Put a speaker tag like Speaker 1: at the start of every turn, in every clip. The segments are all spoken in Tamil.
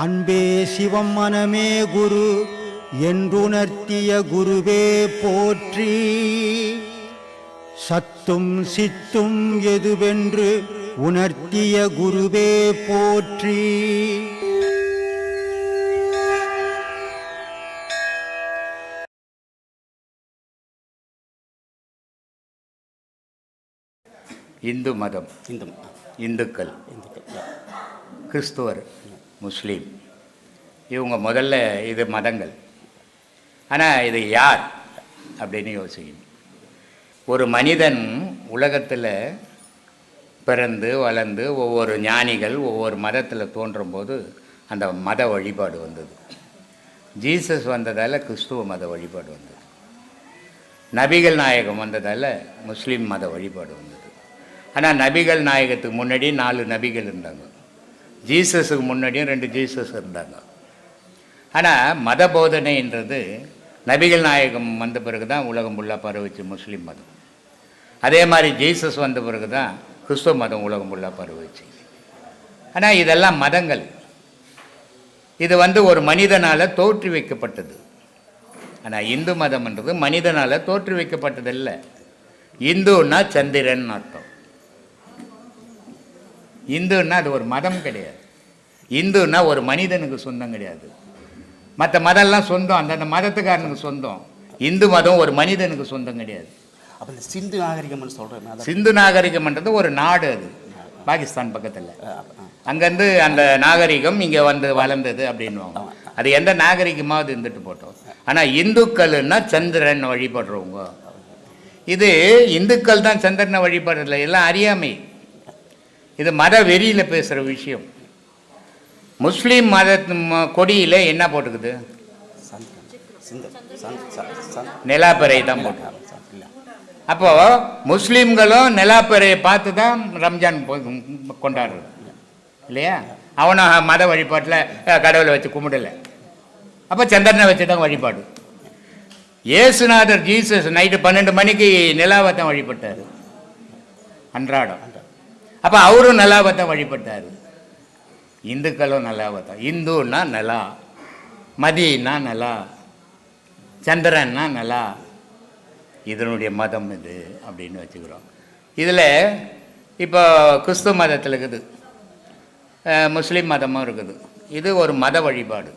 Speaker 1: அன்பே சிவம் மனமே குரு என்றுணர்த்திய குருவே போற்றி. சத்தும் சித்தும் எதுவென்று உணர்த்திய குருவே போற்றி.
Speaker 2: இந்து மதம்
Speaker 3: இந்து
Speaker 2: இந்துக்கள்.
Speaker 3: இந்துக்கள்
Speaker 2: கிறிஸ்துவர். முஸ்லீம். இவங்க முதல்ல இது மதங்கள். ஆனால் இது யார் அப்படின்னு யோசிக்கணும். ஒரு மனிதன் உலகத்தில் பிறந்து வளர்ந்து ஒவ்வொரு ஞானிகள் ஒவ்வொரு மதத்தில் தோன்றும்போது அந்த மத வழிபாடு வந்தது. ஜீசஸ் வந்ததால் கிறிஸ்துவ மத வழிபாடு வந்தது. நபிகள் நாயகம் வந்ததால் முஸ்லீம் மத வழிபாடு வந்தது. ஆனால் நபிகள் நாயகத்துக்கு முன்னாடி நாலு நபிகள் இருந்தாங்க. ஜீசஸுக்கு முன்னாடியும் ரெண்டு ஜீசஸ் இருந்தாங்க. ஆனால் மத போதனைன்றது நபிகள் நாயகம் வந்த பிறகு தான் உலகம் ஃபுல்லாக பரவிச்சு முஸ்லீம் மதம். அதே மாதிரி ஜீசஸ் வந்த பிறகு தான் கிறிஸ்துவ மதம் உலகம் ஃபுல்லாக பரவிச்சு. ஆனால் இதெல்லாம் மதங்கள். இது வந்து ஒரு மனிதனால் தோற்றி வைக்கப்பட்டது ஆனால் இந்து மதம்ன்றது மனிதனால் தோற்றி வைக்கப்பட்டதில்லை இந்துன்னா சந்திரன் அர்த்தம். இந்துன்னா அது ஒரு மதம் கிடையாது. இந்துன்னா ஒரு மனிதனுக்கு சொந்தம் கிடையாது. மற்ற மதம்லாம் சொந்தம் அந்தந்த மதத்துக்காரனுக்கு சொந்தம். இந்து மதம் ஒரு மனிதனுக்கு சொந்தம் கிடையாது.
Speaker 3: அப்போ இந்த சிந்து நாகரிகம்னு சொல்கிறேன்
Speaker 2: சிந்து நாகரிகம்ன்றது ஒரு நாடு அது. பாகிஸ்தான் பக்கத்தில். அங்கேருந்து அந்த நாகரிகம் இங்கே வந்து வளர்ந்தது அப்படின்வாங்க அது எந்த நாகரிகமாவது இருந்துட்டு போட்டோம். ஆனால் இந்துக்கள்னா சந்திரன் வழிபடுறவங்க. இது இந்துக்கள் தான் சந்திரனை வழிபடுறதில்ல எல்லாம் அறியாமை. இது மத வெறியில் பேசுகிற விஷயம். முஸ்லீம் மத கொடியில் என்ன போட்டுக்குது? நிலாப்பறை தான் போட்டு
Speaker 3: அப்போது
Speaker 2: அப்போ முஸ்லீம்களும் நிலாப்பறையை பார்த்து தான் ரம்ஜான் கொண்டாடுறது. இல்லையா? அவனை மத வழிபாட்டில் கடவுளை வச்சு கும்பிடல. அப்போ சந்திரனை வச்சு தான் வழிபாடு. ஏசுநாதர் ஜீசஸ் நைட்டு பன்னெண்டு மணிக்கு நிலாவை தான் வழிபட்டார். அன்றாடம். அப்போ அவரும் நல்லா பார்த்தா வழிபட்டார். இந்துக்களும் நல்லா பார்த்தா இந்துன்னா நல்லா. மதினா நல்லா. சந்திரன்னா நல்லா. இதனுடைய மதம் இது அப்படின்னு வச்சுக்கிறோம். இதில் இப்போ கிறிஸ்துவ மதத்தில் இருக்குது. முஸ்லீம் மதமும் இருக்குது. இது ஒரு மத வழிபாடு.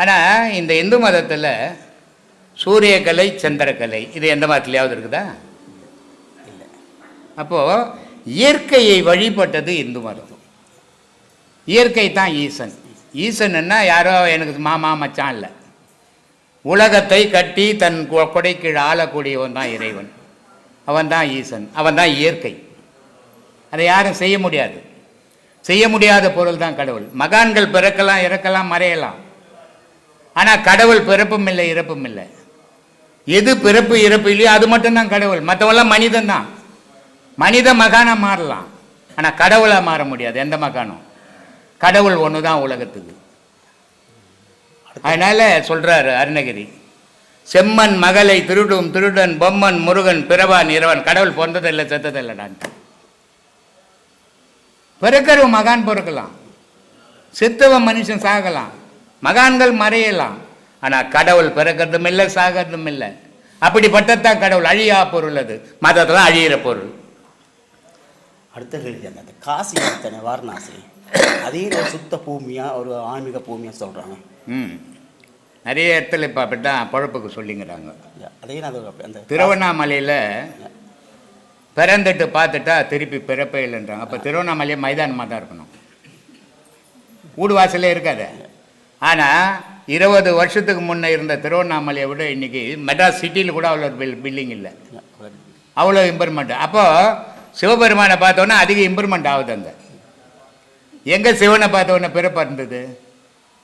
Speaker 2: ஆனால் இந்த இந்து மதத்தில் சூரியக்கலை சந்திரக்கலை இது எந்த மதத்துலையாவது இருக்குதா? இல்லை. அப்போது இயற்கையை வழிபட்டது இந்து மருத்துவம். இயற்கை தான் ஈசன். ஈசன்னா யாரோ எனக்கு மாமா மச்சான் இல்லை. உலகத்தை கட்டி தன் கொடைக்கீழ் ஆளக்கூடியவன் தான் இறைவன். அவன் தான் ஈசன். அவன் தான் இயற்கை. அதை யாரும் செய்ய முடியாது. செய்ய முடியாத பொருள் தான் கடவுள். மகான்கள் பிறக்கலாம் இறக்கலாம் மறையலாம். ஆனால் கடவுள் பிறப்பும் இல்லை இறப்பும் இல்லை. எது பிறப்பு இறப்பு இல்லையோ அது மட்டும்தான் கடவுள். மற்றவெல்லாம் மனிதன் தான். மனித மகானாக மாறலாம். ஆனால் கடவுளாக மாற முடியாது. எந்த மகானும்? கடவுள் ஒன்று தான் உலகத்துக்கு. அதனால சொல்கிறாரு அருணகிரி செம்மன் மகளை திருடும் திருடன் பொம்மன் முருகன் பிறவான் இரவன் கடவுள் பிறந்ததில்லை செத்ததில்லைடான்ட்டு பிறக்கிறவன் மகான் பிறக்கலாம். செத்தவன் மனுஷன் சாகலாம். மகான்கள் மறையலாம். ஆனால் கடவுள் பிறக்கிறதும் இல்லை சாகிறதும் இல்லை. அப்படிப்பட்டதான் கடவுள். அழியா பொருள் அது. மதத்துல அழியிற பொருள்.
Speaker 3: அடுத்த கேள்வி அந்த காசி தானே வாரணாசி. அதையும் ஒரு சுத்த பூமியாக ஒரு ஆன்மீக பூமியாக சொல்கிறாங்க
Speaker 2: ம். நிறைய இடத்துல இப்போ அப்படித்தான் பழப்புக்கு சொல்லிங்கிறாங்க.
Speaker 3: அது ஒரு- அந்த
Speaker 2: திருவண்ணாமலையில் பிறந்துட்டு பார்த்துட்டா திருப்பி பிறப்பே இல்லைன்றாங்க. அப்போ திருவண்ணாமலையே மைதானமாக தான் இருக்கணும். வீடு வாசலே இருக்காது. ஆனால் இருபது வருஷத்துக்கு முன்னே இருந்த திருவண்ணாமலையை விட இன்னைக்கு மெட்ராஸ் சிட்டியில் கூட அவ்வளோ பில் பில்டிங் இல்லை. அவ்வளோ இம்ப்ரூவ்மெண்ட். அப்போது சிவபெருமானை பார்த்தோன்னே அதிக இம்ப்ரூவ்மெண்ட் ஆகுது அங்கே. எங்கே சிவனை பார்த்தோன்னே பிறப்பு இருந்தது?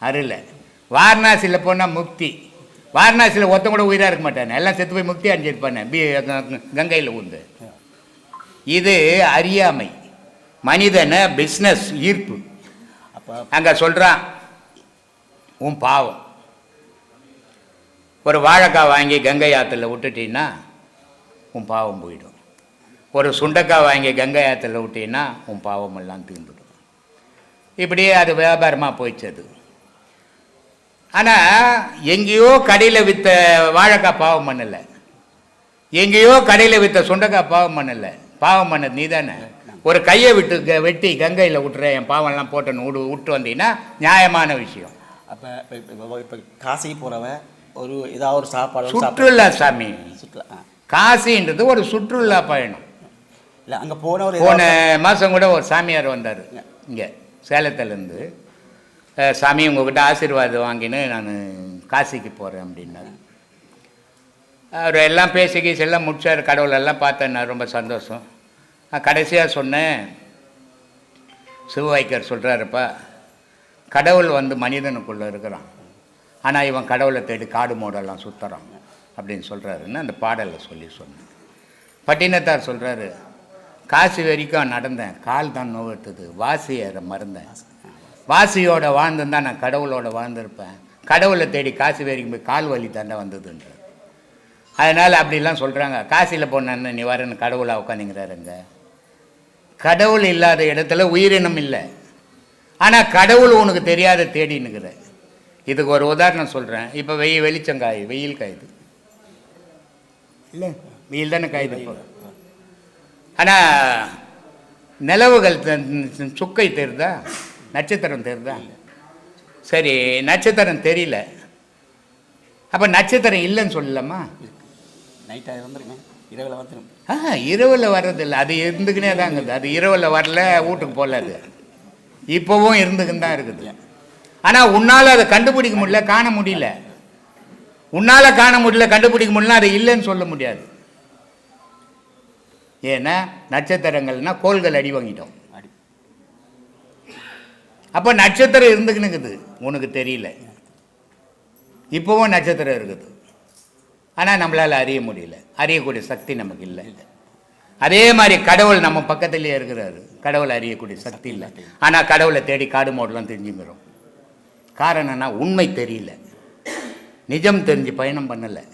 Speaker 2: அருள். வாரணாசியில் போனால் முக்தி. வாரணாசியில் ஒருத்தன் கூட உயிராக இருக்க மாட்டானே. எல்லாம் செத்து போய் முக்தி அடைஞ்சிருப்பானே. பி கங்கையில் உண்டு இது அறியாமை. மனிதனை பிஸ்னஸ் ஈர்ப்பு.
Speaker 3: அப்போ
Speaker 2: அங்கே சொல்கிறான் உன் பாவம். ஒரு வாழைக்காய் வாங்கி கங்கை ஆற்றுல விட்டுட்டீங்கன்னா உன் பாவம் போயிடும். ஒரு சுண்டைக்காய் வாங்கி கங்கை ஆற்றுல விட்டீங்கன்னா உன் பாவம் எல்லாம் தீர்ந்துடும். இப்படியே அது வியாபாரமாக போயிடுச்சு அது ஆனால் எங்கேயோ கடையில் விற்ற வாழைக்காய் பாவம் பண்ணலை. எங்கேயோ கடையில் விற்ற சுண்டைக்காய் பாவம் பண்ணலை. பாவம் பண்ணது நீ தானே ஒரு கையை விட்டு க- வெட்டி கங்கையில் விட்டுறேன் என் பாவம்லாம் போட்டுன்னு விடு விட்டு வந்தீங்கன்னா நியாயமான விஷயம்.
Speaker 3: அப்போ இப்போ இப்போ காசிக்கு போகிறவ ஒரு ஏதாவது ஒரு சாப்பாடு
Speaker 2: சுற்றுலா சாமி.
Speaker 3: சுற்றுலா
Speaker 2: காசின்றது ஒரு சுற்றுலா பயணம்.
Speaker 3: இல்லை அங்கே போன ஒரு
Speaker 2: போன மாதம் கூட ஒரு சாமியார் வந்தார். இங்கே சேலத்துலேருந்து. சாமி உங்ககிட்ட ஆசீர்வாதம் வாங்கின்னு நான் காசிக்கு போகிறேன் அப்படின்னாரு. அவர் எல்லாம் பேசி கீசி எல்லாம் முடிச்சார் கடவுள் எல்லாம் பார்த்தேன் நான் ரொம்ப சந்தோஷம். கடைசியாக சொன்னேன் சிவவாய்க்கர் சொல்கிறாருப்பா கடவுள் வந்து மனிதனுக்குள்ளே இருக்கிறான். ஆனால் இவன் கடவுளை தேடி காடு மோடெல்லாம் சுற்றுறான் அப்படின்னு சொல்கிறாருன்னு அந்த பாடலில் சொல்லி சொன்னேன். பட்டினத்தார் சொல்கிறாரு காசு வரைக்கும் நடந்தேன். கால் தான் நோவெடுத்தது வாசி ஏற மறந்தேன். வாசியோட வாழ்ந்திருந்தா நான் கடவுளோட வாழ்ந்திருப்பேன். கடவுளை தேடி காசு வரைக்கும் போய் கால் வலி தாண்டா வந்ததுன்றார் அதனால் அப்படிலாம் சொல்கிறாங்க காசியில் போனேன்னு நீ வரேன்னு கடவுளை உட்காந்துங்கிறாருங்க கடவுள் இல்லாத இடத்துல உயிரினம் இல்லை. ஆனால் கடவுள் உனக்கு தெரியாத தேடின்னுக்கிற. இதுக்கு ஒரு உதாரணம் சொல்கிறேன் இப்போ வெயில் வெளிச்சம் காயுது வெயில் காயுது. இல்லை. வெயில் தானே காயுது இப்போ? ஆனால் நிலவுகள் சுக்கை தெரியுதா நட்சத்திரம் தெரியுதா சரி நட்சத்திரம் தெரியல. அப்போ நட்சத்திரம் இல்லைன்னு சொல்லலாமா?
Speaker 3: நைட்டாக வந்துருங்க. இரவில் வந்துடும்
Speaker 2: ஆ இரவில் வர்றதில்ல. அது இருந்துக்கினே தாங்குது அது இரவில் வரல வீட்டுக்கு போகல அது. இப்போவும் இருந்துக்கின்னு தான் இருக்குது. ஆனால் உன்னால் அதை கண்டுபிடிக்க முடியல காண முடியல. உன்னால் காண முடியல கண்டுபிடிக்க முடியல அது இல்லைன்னு சொல்ல முடியாது. ஏன்னா நட்சத்திரங்கள்னா கோள்கள் அடி வாங்கிட்டோம். அப்போ நட்சத்திரம் இருந்துக்கினுக்குது உனக்கு தெரியல. இப்போவும் நட்சத்திரம் இருக்குது. ஆனால் நம்மளால் அறிய முடியல. அறியக்கூடிய சக்தி நமக்கு இல்லை. அதே மாதிரி கடவுள் நம்ம பக்கத்துலேயே இருக்கிறாரு. கடவுளை அறியக்கூடிய சக்தி இல்லை. ஆனால் கடவுளை தேடி காடு மோடலாம் தெரிஞ்சுக்கிறோம் காரணம்னா உண்மை தெரியல. நிஜம் தெரிஞ்சு பயணம் பண்ணலை.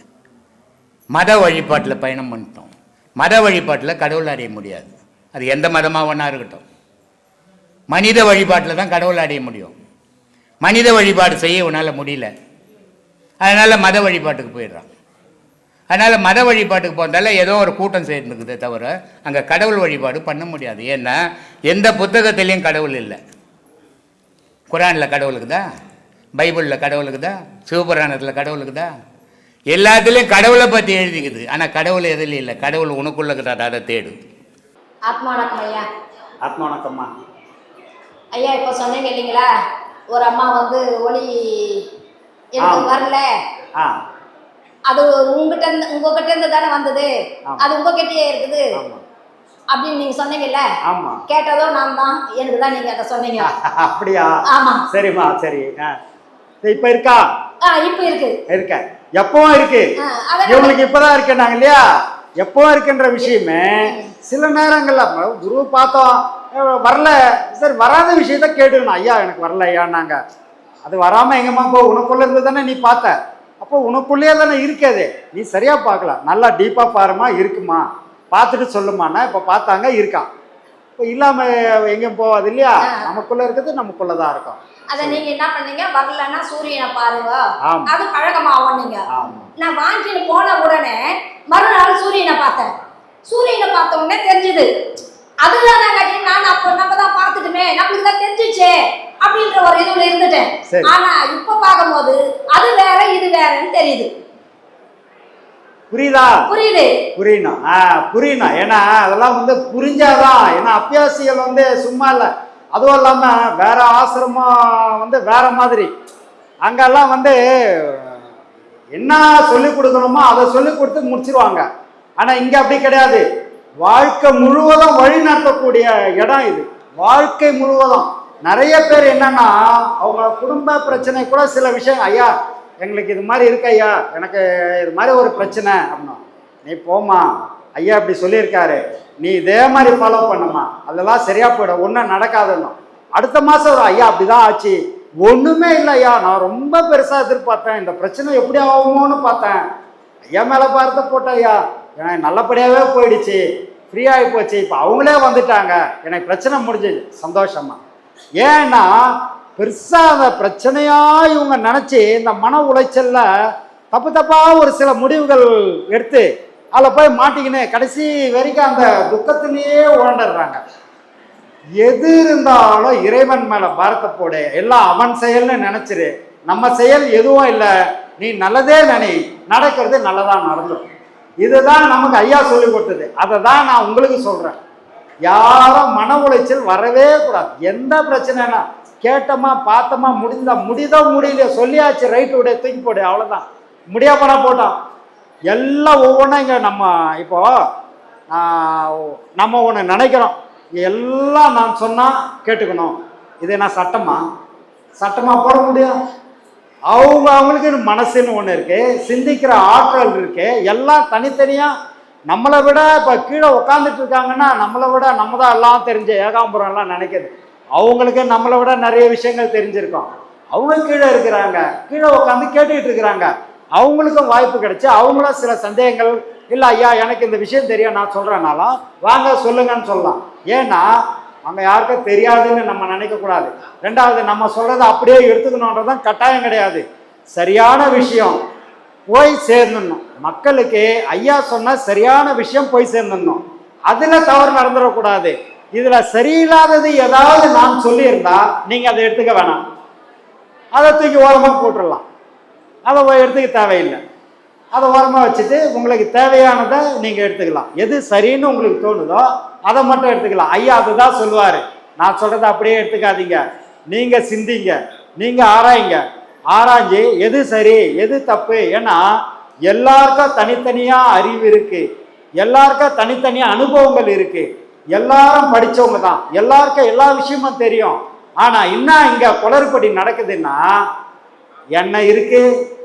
Speaker 2: மத வழிபாட்டில் பயணம் பண்ணிட்டோம். மத வழிபாட்டில் கடவுள் அறிய முடியாது. அது எந்த மதமாக ஒன்றா இருக்கட்டும். மனித வழிபாட்டில் தான் கடவுள் அடைய முடியும். மனித வழிபாடு செய்ய உன்னால் முடியல. அதனால் மத வழிபாட்டுக்கு போயிடுறான். அதனால் மத வழிபாட்டுக்கு போகிறதால ஏதோ ஒரு கூட்டம் சேர்ந்துக்குதே தவிர அங்கே கடவுள் வழிபாடு பண்ண முடியாது. ஏன்னா எந்த புத்தகத்திலையும் கடவுள் இல்லை. குரானில் கடவுளுக்குதா? பைபிளில் கடவுளுக்குதா? சிவபுராணத்தில் கடவுளுக்குதா? எல்லாத்துலேயும் கடவுளை பற்றி எழுதிக்குது. ஆனால் கடவுள் எதுலையும் இல்லை. கடவுள் உனக்குள்ள அதை தேடு.
Speaker 4: ஆத்மா வணக்கம் ஐயா.
Speaker 3: ஆத்மா வணக்கம்மா.
Speaker 4: ஐயா இப்போ சொன்னீங்க இல்லைங்களா? ஒரு அம்மா வந்து ஒளி எனக்கு
Speaker 3: ஆம்.
Speaker 4: வரல.
Speaker 3: ஆ.
Speaker 4: அது உங்ககிட்ட இருந்து உங்ககிட்ட இருந்து தானே வந்தது.
Speaker 3: ஆம்.
Speaker 4: அது உங்ககிட்டயே இருக்குது. அப்படின்னு நீங்க சொன்னீங்கல்ல
Speaker 3: ஆமாம்
Speaker 4: கேட்டதும் நான் தான். எனக்கு தான் நீங்க அதை சொன்னீங்க.
Speaker 3: அப்படியா?
Speaker 4: ஆமா.
Speaker 3: சரிம்மா சரி. ஆ. இப்போ இருக்கா?
Speaker 4: ஆ இப்போ இருக்கு.
Speaker 3: இருக்க? எப்பவும் இருக்கு. இவங்களுக்கு இப்பதான் இருக்கேன்னாங்க இல்லையா? எப்பவும் இருக்குன்ற விஷயமே சில நேரங்கள்ல குரு பார்த்தோம். வரல. சரி வராத விஷயத்த கேட்டுக்கணும். ஐயா எனக்கு வரல ஐயான்னாங்க. அது வராம எங்கம்மா போ உனக்குள்ள இருந்து தானே நீ பார்த்த. அப்போ உனக்குள்ளேயே தானே இருக்காது நீ சரியா பார்க்கலாம். நல்லா டீப்பா பாருமா இருக்குமா? பார்த்துட்டு சொல்லுமான்னா இப்போ பார்த்தாங்க இருக்கான். இப்போ இல்லாம எங்கேயும் போகாது இல்லையா. நமக்குள்ள இருக்கிறது நமக்குள்ள தான் இருக்கும்.
Speaker 4: அதை நீங்க என்ன பண்ணீங்க? வரலன்னா சூரியனை பாருங்க. அது பழக்கமாகும் நீங்க நான் வாங்கிட்டு போன உடனே மறுநாள் சூரியனை பார்த்தேன். சூரியனை பார்த்த உடனே தெரிஞ்சுது. அதுதான் நான் காட்டி நான் அப்போ நம்ம தான் பார்த்துட்டுமே. நம்மளுக்கு தான் தெரிஞ்சிச்சே அப்படின்ற ஒரு இதுல இருந்துட்டேன். ஆனா இப்ப பார்க்கும்போது அது வேற இது வேறன்னு தெரியுது.
Speaker 3: புரியுதா?
Speaker 4: புரியுது.
Speaker 3: புரியணும் புரியணும் ஏன்னா அதெல்லாம் வந்து புரிஞ்சாதான். ஏன்னா அப்பியாசிகள் வந்து சும்மா இல்லை. அதுவும் இல்லாமல் வேற ஆசிரமம் வந்து வேற மாதிரி. அங்கெல்லாம் வந்து என்ன சொல்லி கொடுக்கணுமோ அதை சொல்லி கொடுத்து முடிச்சிருவாங்க. ஆனால் இங்கே அப்படி கிடையாது. வாழ்க்கை முழுவதும் வழி நடத்தக்கூடிய இடம் இது. வாழ்க்கை முழுவதும். நிறைய பேர் என்னன்னா அவங்க குடும்ப பிரச்சனை கூட சில விஷயம் ஐயா எங்களுக்கு இது மாதிரி இருக்கு ஐயா. எனக்கு இது மாதிரி ஒரு பிரச்சனை அப்படின்னா நீ போமா ஐயா இப்படி சொல்லியிருக்காரு. நீ இதே மாதிரி ஃபாலோ பண்ணுமா? அதெல்லாம் சரியா போயிடும். ஒன்றும் நடக்காதுன்னு அடுத்த மாதம் ஒரு ஐயா அப்படிதான் ஆச்சு. ஒன்றுமே இல்லை ஐயா. நான் ரொம்ப பெருசாக எதிர்பார்த்தேன். இந்த பிரச்சனை எப்படி ஆகுமோன்னு பார்த்தேன். ஐயா மேலே பார்த்து போட்ட ஐயா. எனக்கு நல்லபடியாகவே போயிடுச்சு. ஃப்ரீ ஆகி போச்சு. இப்போ அவங்களே வந்துட்டாங்க. எனக்கு பிரச்சனை முடிஞ்சுது. சந்தோஷமா. ஏன்னா பெருசா அந்த பிரச்சனையாக இவங்க நினச்சி இந்த மன உளைச்சலில் தப்பு தப்பாக ஒரு சில முடிவுகள் எடுத்து அதில் போய் மாட்டிக்கினு கடைசி வரைக்கும் அந்த துக்கத்திலேயே உழண்டுடுறாங்க எது இருந்தாலும் இறைவன் மேலே பாரத்தை போடு. எல்லாம் அவன் செயல்னு நினச்சிரு. நம்ம செயல் எதுவும் இல்லை. நீ நல்லதே நினை. நடக்கிறது நல்லதாக நடந்துடும் இதுதான் நமக்கு ஐயா சொல்லி கொடுத்தது. அதை தான் நான் உங்களுக்கு சொல்கிறேன் யாரும் மன உளைச்சல் வரவே கூடாது. எந்த பிரச்சனைனா கேட்டோமா பார்த்தோமா முடிந்தா முடிதோ முடியல சொல்லியாச்சு ரைட்டு விட தூக்கி போடு. அவ்வளோதான் முடியா போனா போட்டோம் எல்லாம் ஒவ்வொன்றும் இங்கே நம்ம இப்போ நம்ம ஒன்று நினைக்கிறோம். எல்லாம் நான் சொன்னால் கேட்டுக்கணும். இது என்ன சட்டமா? சட்டமாக போட முடியும் அவங்க அவங்களுக்கு மனசுன்னு ஒன்று இருக்குது சிந்திக்கிற ஆற்றல் இருக்கு. எல்லாம் தனித்தனியாக நம்மளை விட இப்போ கீழே உட்காந்துட்டு இருக்காங்கன்னா நம்மளை விட நம்ம தான் எல்லாம் தெரிஞ்ச ஏகாம்பரம் எல்லாம் நினைக்குது அவங்களுக்கு நம்மளை விட நிறைய விஷயங்கள் தெரிஞ்சிருக்கோம். அவங்க கீழே இருக்கிறாங்க. கீழே உட்காந்து கேட்டுக்கிட்டு இருக்கிறாங்க. அவங்களுக்கும் வாய்ப்பு கிடைச்சு அவங்களும் சில சந்தேகங்கள் இல்லை ஐயா எனக்கு இந்த விஷயம் தெரியும் நான் சொல்கிறேனாலும் வாங்க சொல்லுங்கன்னு சொல்லலாம். ஏன்னா அங்கே யாருக்கும் தெரியாதுன்னு நம்ம நினைக்கக்கூடாது ரெண்டாவது நம்ம சொல்கிறத அப்படியே எடுத்துக்கணுன்றதான் கட்டாயம் கிடையாது. சரியான விஷயம் போய் சேர்ந்துடணும். மக்களுக்கு ஐயா சொன்ன சரியான விஷயம் போய் சேர்ந்துடணும். அதில் தவறு நடந்துடக்கூடாது. இதில் சரியில்லாதது ஏதாவது நான் சொல்லியிருந்தா நீங்கள் அதை எடுத்துக்க வேணாம். அதை தூக்கி ஓரமாக போட்டுடலாம். அதை ஓ- எடுத்துக்க தேவையில்லை. அதை ஓரமாக வச்சுட்டு உங்களுக்கு தேவையானதை நீங்கள் எடுத்துக்கலாம். எது சரின்னு உங்களுக்கு தோணுதோ அதை மட்டும் எடுத்துக்கலாம். ஐயா அதுதான் சொல்லுவார். நான் சொல்கிறத அப்படியே எடுத்துக்காதீங்க. நீங்கள் சிந்திங்க. நீங்கள் ஆராய்ங்க. ஆராய்ஞ்சு எது சரி எது தப்பு? ஏன்னா எல்லாருக்கும் தனித்தனியாக அறிவு இருக்குது எல்லாருக்கும் தனித்தனியாக அனுபவங்கள் இருக்குது எல்லாரும் படித்தவங்க தான். எல்லாருக்கும் எல்லா விஷயமும் தெரியும். ஆனால் இன்னும் இங்கே குளறுபடி நடக்குதுன்னா என்ன இருக்குது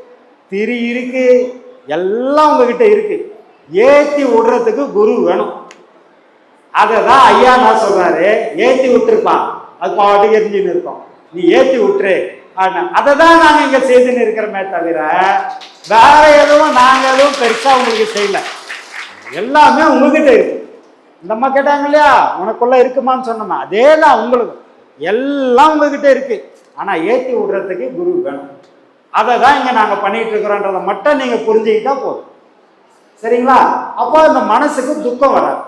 Speaker 3: திரி இருக்கு. எல்லாம் உங்ககிட்ட இருக்கு. ஏத்தி விடுறதுக்கு குரு வேணும். அதை தான் ஐயா நான் சொல்றாரு. ஏத்தி விட்டுருப்பான் அது பாட்டுக்கு எரிஞ்சுன்னு இருக்கும். நீ ஏத்தி விட்டுரு அதை தான் நாங்கள் இங்கே செய்துன்னு இருக்கிறோமே தவிர வேற எதுவும் நாங்கள் எதுவும் பெருசாக உங்களுக்கு செய்யல. எல்லாமே உங்ககிட்ட இருக்கு. இந்த அம்மா கேட்டாங்க இல்லையா? உனக்குள்ள இருக்குமான்னு சொன்னோமா அதே தான் உங்களுக்கு எல்லாம் உங்ககிட்ட இருக்கு. ஆனால் ஏற்றி விடுறதுக்கு குரு வேணும். அதை தான் இங்கே நாங்கள் பண்ணிட்டு இருக்கிறோன்றதை மட்டும் நீங்கள் புரிஞ்சுக்கிட்டா போதும். சரிங்களா? அப்போ அந்த மனசுக்கு துக்கம் வராது.